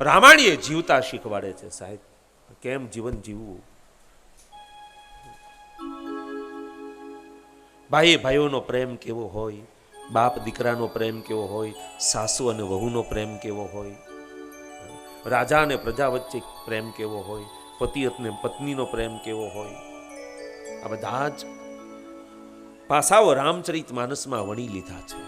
રામાયણ એ જીવતા શીખવાડે છે સાહેબ. કેમ જીવન જીવવું? ભાઈ ભાઈઓનો પ્રેમ કેવો હોય, બાપ દીકરાનો પ્રેમ કેવો હોય, સાસુ અને વહુનો પ્રેમ કેવો હોય, રાજા અને પ્રજા વચ્ચે પ્રેમ કેવો હોય, પતિ અને પત્નીનો પ્રેમ કેવો હોય, આ બધા જ પાસાઓ રામચરિત માનસમાં વણી લીધા છે.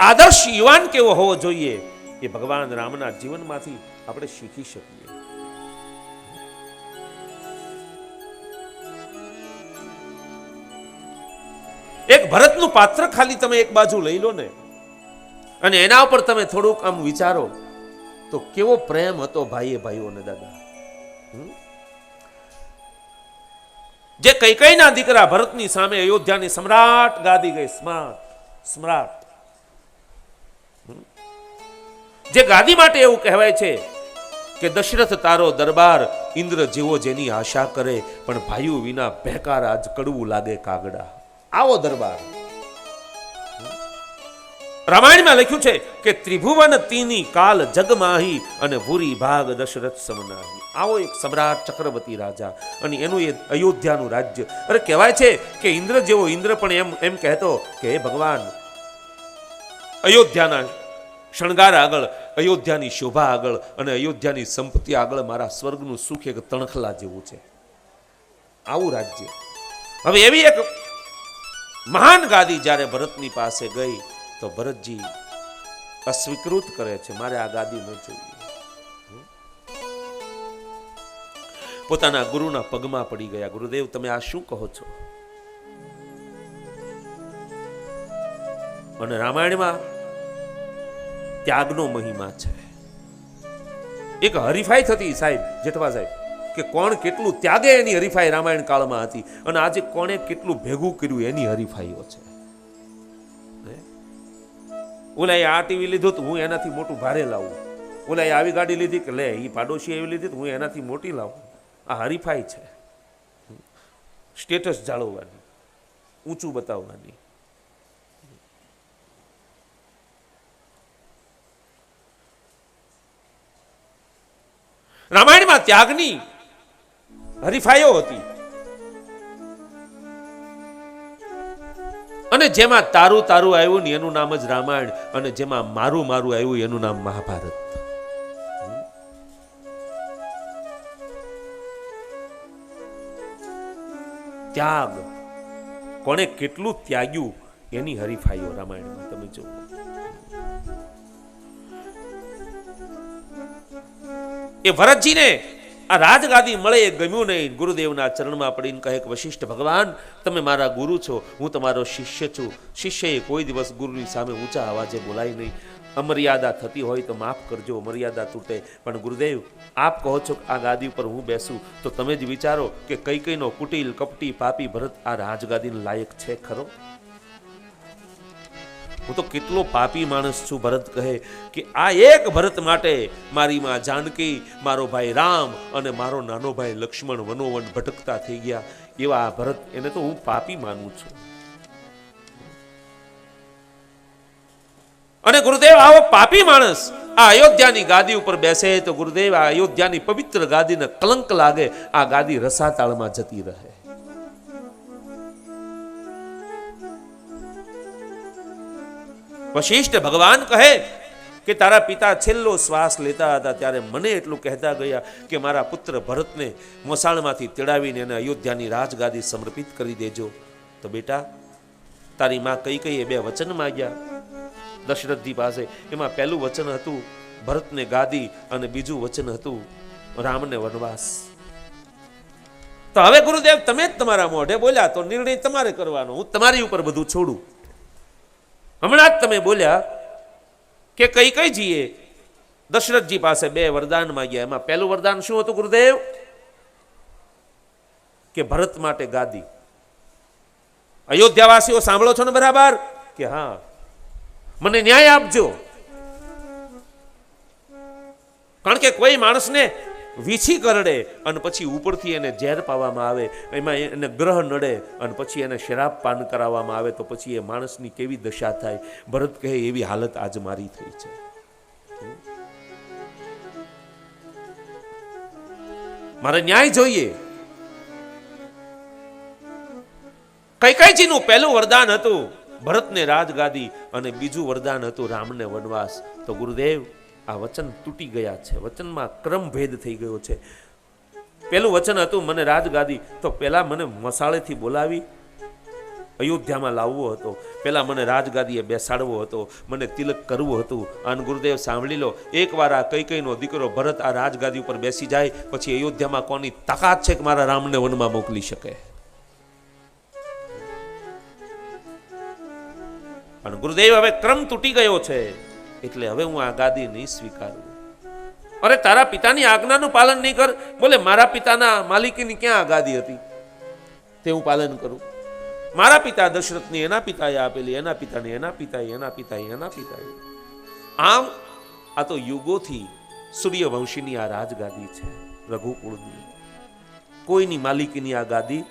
આદર્શ યુવાન કેવો હોવો જોઈએ એ ભગવાન રામના જીવનમાંથી આપણે શીખી શકીએ એક ભરતનું પાત્ર ખાલી તમે એક બાજુ લઈ લો ને, અને એના ઉપર તમે થોડુંક આમ વિચારો, તો કેવો પ્રેમ હતો ભાઈએ ભાઈઓને દાદા? જે ના દીકરા ભરતની સામે અયોધ્યાની સમ્રાટ ગાદી ગઈ સ્માર્ટ સમ્રાટ? જે ગાદી માટે એવું કહેવાય છે કે દશરથ તારો દરબાર ઇન્દ્ર જેવો જેની આશા કરે, પણ ભાઈઓ વિના ભેકાર આજ કડવું લાગે કાગડા. આવો દરબાર. રામાયણમાં લખ્યું છે કે ત્રિભુવન તીની કાલ જગમાહી અને ભૂરી ભાગ દશરથ સમનાહી. આવો એક સમ્રાટ ચક્રવર્તી રાજા અને એનું એ અયોધ્યાનું રાજ્ય. અરે કહેવાય છે કે ઇન્દ્ર જેવો ઇન્દ્ર પણ એમ એમ કહેતો કે, હે ભગવાન, અયોધ્યાના શણગાર આગળ, અયોધ્યાની શોભા આગળ અને અયોધ્યાની સંપત્તિ આગળ મારા સ્વર્ગનું સુખ એક તણખલા જેવું છે. આવું રાજ્ય. હવે એવી એક મહાન ગાદી જ્યારે ભરતની પાસે ગઈ, તો ભરતજી અસ્વીકૃત કરે છે, મારે આ ગાદી ન જોઈએ. પોતાના ગુરુના પગમાં પડી ગયા. ગુરુદેવ, તમે આ શું કહો છો? અને રામાયણમાં ત્યાગનો મહિમા છે. એક હરીફાઈ થતી સાહેબ, જેઠવા સાહેબ, કે કોણ કેટલું ત્યાગે એની હરીફાઈ રામાયણ કાળમાં હતી અને આજે કોણે કેટલું ભેગું કર્યું એની હરીફાઈઓ છે. ઓલા આ ટીવી લીધું તો હું એનાથી મોટું ભારે લાવું. ઓલા આવી ગાડી લીધી કે લે એ પાડોશી એવી લીધી તો હું એનાથી મોટી લાવું. આ હરીફાઈ છે. સ્ટેટસ જાળવવાની, ઊંચું બતાવવાની. રામાયણમાં ત્યાગની હરીફાઈઓ હતી. અને જેમાં તારું તારું આવ્યું એનું નામ જ રામાયણ, અને જેમાં મારું મારું આવ્યું એનું નામ મહાભારત. ત્યાગ. કોણે કેટલું ત્યાગ્યું એની હરીફાઈઓ રામાયણમાં, તમે જુઓ એ ભરતજીને આ રાજગાદી મળે એ ગમ્યું નહીં. ગુરુદેવના ચરણમાં પડીને કહે કે, વશિષ્ઠ ભગવાન, તમે મારા ગુરુ છો. હું તમારો શિષ્ય છું. શિષ્યએ કોઈ દિવસ ગુરુની સામે ઊંચા અવાજે બોલાય નહીં. અમર્યાદા થતી હોય તો માફ કરજો મર્યાદા તૂટે. પણ ગુરુદેવ, આપ કહો છો કે આ ગાદી ઉપર હું બેસું. તો તમે જ વિચારો કે કઈ કઈનો કુટિલ, કપટી, પાપી ભરત આ રાજગાદીને લાયક છે ખરો? હું તો કેટલો પાપી માણસ છું, ભરત કહે, કે આ એક ભરત માટે મારી માં જાનકી, મારો ભાઈ રામ અને મારો નાનો ભાઈ લક્ષ્મણ વનોવન ભટકતા થઈ ગયા. એવા આ ભરત એને તો હું પાપી માનું છું. અને ગુરુદેવ, આવો પાપી માણસ આ અયોધ્યાની ગાદી ઉપર બેસે તો ગુરુદેવ, આ અયોધ્યાની પવિત્ર ગાદીને કલંક લાગે, આ ગાદી રસાતાળમાં જતી રહે. વશિષ્ઠ ભગવાન કહે કે તારા પિતા છેલ્લો શ્વાસ લેતા હતા ત્યારે મને એટલું કહેતા ગયા કે મારા પુત્ર ભરતને મોસાળમાંથી તેડાવીને એને અયોધ્યાની રાજગાદી સમર્પિત કરી દેજો. તો બેટા, તારી માં કઈ કઈ એ બે વચન માગ્યા? દશરથજી પાસે એમાં પહેલું વચન હતું, ભરતને ગાદી અને બીજું વચન હતું, રામને વનવાસ. તો હવે ગુરુદેવ, તમે જ તમારા મોઢે બોલ્યા તો નિર્ણય તમારે કરવાનો. હું તમારી ઉપર બધું છોડું. હમણાં જ તમે બોલ્યા કે કઈ કઈ જીએ? દશરથજી પાસે બે વરદાન માંગ્યા. એમાં પહેલું વરદાન શું હતું, ગુરુદેવ? કે ભરત માટે ગાદી. અયોધ્યાવાસીઓ, સાંભળો છો ને બરાબર? કે હા. મને ન્યાય આપજો. કારણ કે કોઈ માણસને વીછી કરડે અને પછી ઉપરથી એને ઝેર પાવામાં આવે, એમાં એને ગ્રહ નડે અને પછી એને શરાબ પાન કરાવવામાં આવે, તો પછી એ માણસની કેવી દશા થાય? ભરત કહે, એવી હાલત આજ મારી થઈ છે. મારે ન્યાય જોઈએ. કૈકાઈજીનું પહેલું વરદાન હતું ભરતને રાજગાદી અને બીજું વરદાન હતું રામને વનવાસ. તો ગુરુદેવ આ વચન તૂટી ગયા છે. વચનમાં ક્રમ ભેદ થઈ ગયો છે. પેલું વચન હતું મને રાજગાદી તો પેલા મને મસાળેથી બોલાવી, અયોધ્યામાં લાવવો હતો. પેલા મને રાજગાદીએ બેસાડવો હતો, મને તિલક કરવું હતું. અને ગુરુદેવ સાંભળી લો એકવાર આ કઈ કઈનો દીકરો ભરત આ રાજગાદી ઉપર બેસી જાય, પછી અયોધ્યામાં કોની તાકાત છે કે મારા રામને વનમાં મોકલી શકે? અને ગુરુદેવ, હવે ક્રમ તૂટી ગયો છે. એટલે હવે હું આ ગાદી નહીં સ્વીકારું. અરે, તારા પિતાની આજ્ઞાનું પાલન નહીં કર. બોલે, મારા પિતાના માલિકીની ક્યાં આ ગાદી હતી? તે હું પાલન કરું. મારા પિતા દશરથની એના પિતાએ આપેલી, એના પિતાને એના પિતાએ એના પિતાએ એના પિતાએ. આમ, આ તો યુગોથી સૂર્યવંશીની આ રાજગાદી છે, રઘુકુળની. કોઈની માલિકીની આ ગાદી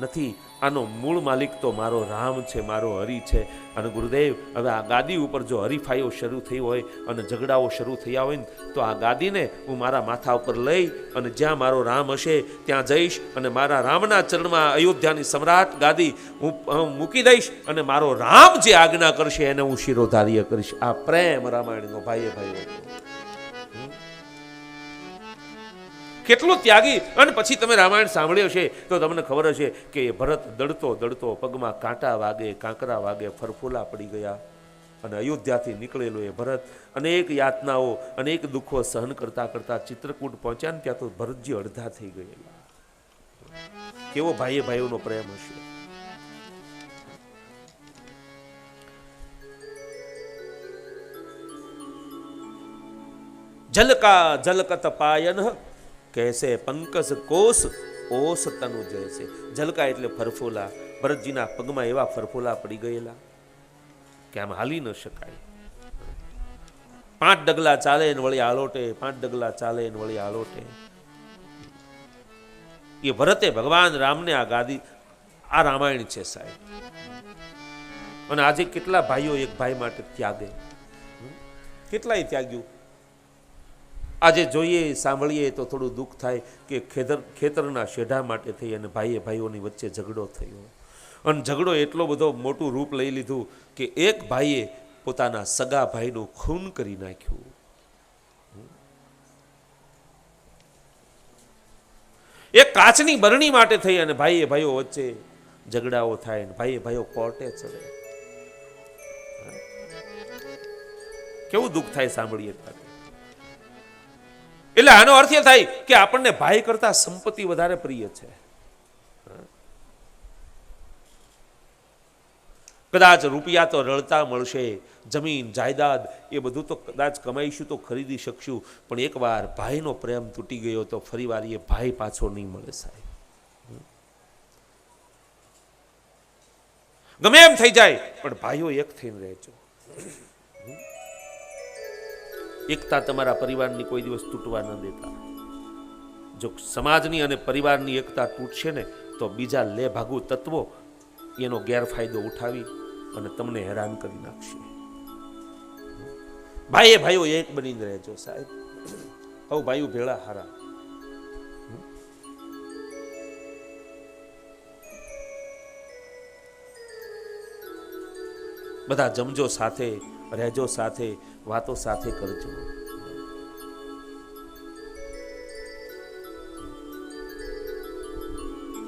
નથી આનો મૂળ માલિક તો મારો રામ છે, મારો હરિ છે. અને ગુરુદેવ, હવે આ ગાદી ઉપર જો હરીફાઈઓ શરૂ થઈ હોય અને ઝઘડાઓ શરૂ થયા હોય ને, તો આ ગાદીને હું મારા માથા ઉપર લઈ અને જ્યાં મારો રામ હશે ત્યાં જઈશ અને મારા રામના ચરણમાં અયોધ્યાની સમ્રાટ ગાદી હું મૂકી દઈશ અને મારો રામ જે આજ્ઞા કરશે એને હું શિરોધાર્ય કરીશ. આ પ્રેમ રામાયણનો ભાઈએ ભાઈઓ કેટલો ત્યાગી? અને પછી તમે રામાયણ સાંભળ્યો છે તો તમને ખબર હશે કે ભરત દડતો દડતો પગમાં કાંટા વાગે, કાંકરા વાગે, ફરફુલા પડી ગયા. અને અયોધ્યાથી નીકળેલો એ ભરત અનેક યાતનાઓ, અનેક દુઃખો સહન કરતા કરતા ચિત્રકૂટ પહોંચ્યા ને ત્યાં તો ભરતજી અડધા થઈ ગયેલા. કેવો ભાઈએ ભાઈઓનો પ્રેમ હશે. જલકા જલકત પાયન કહેશે, પંકજ કોષ ઓસ તનુ જૈસે જલકા એટલે ફરફોલા. ભરતજીના પગમાં એવા ફરફોલા પડી ગયેલા કે આમ હાલી ન શકાય. પાંચ ડગલા ચાલે ને વળી આલોટે, પાંચ ડગલા ચાલે ને વળી આલોટે. એ ભરતે ભગવાન રામને આ ગાદી, આ રામાયણ છે સાહેબ. અને આજે કેટલા ભાઈઓ એક ભાઈ માટે ત્યાગે? કેટલાય ત્યાગ્યું? આજે જોઈએ, સાંભળીએ તો થોડું દુઃખ થાય કે ખેતર ખેતરના શેઢા માટે થઈ અને ભાઈએ ભાઈઓની વચ્ચે ઝઘડો થયો. અને ઝઘડો એટલો બધો મોટું રૂપ લઈ લીધું કે એક ભાઈએ પોતાના સગા ભાઈનું ખૂન કરી નાખ્યું. એક કાચની બરણી માટે થઈ અને ભાઈએ ભાઈઓ વચ્ચે ઝઘડાઓ થાય અને ભાઈએ ભાઈઓ કોર્ટે ચડે. કેવું દુઃખ થાય સાંભળીએ ત્યારે? એટલે આનો અર્થ એ થાય કે આપણને ભાઈ કરતા સંપત્તિ વધારે પ્રિય છે. કદાચ રૂપિયા તો રળતા મળશે, જમીન, જાયદાદ, એ બધું તો કદાચ કમાઈશું તો ખરીદી શકશું, પણ એકવાર ભાઈનો પ્રેમ તૂટી ગયો તો ફરીવાર એ ભાઈ પાછો નહીં મળે સાહેબ. ગમે એમ થઈ જાય, પણ ભાઈઓ એક થઈને રહેજો. એકતા તમારા પરિવારની કોઈ દિવસ તૂટવા ન દેતા. જો સમાજની અને પરિવારની એકતા તૂટશે ને, તો બીજા લે ભાગુ તત્વો એનો ગેરફાયદો ઉઠાવી અને તમને હેરાન કરી નાખશે. ભાઈએ ભાઈઓ એક બનીને રહેજો સાહેબ. હવ ભાઈઓ ભેળા હારા. બધા જમજો સાથે. રહેજો સાથે વાતો સાથે કરજો.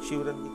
શિવરંગની કરો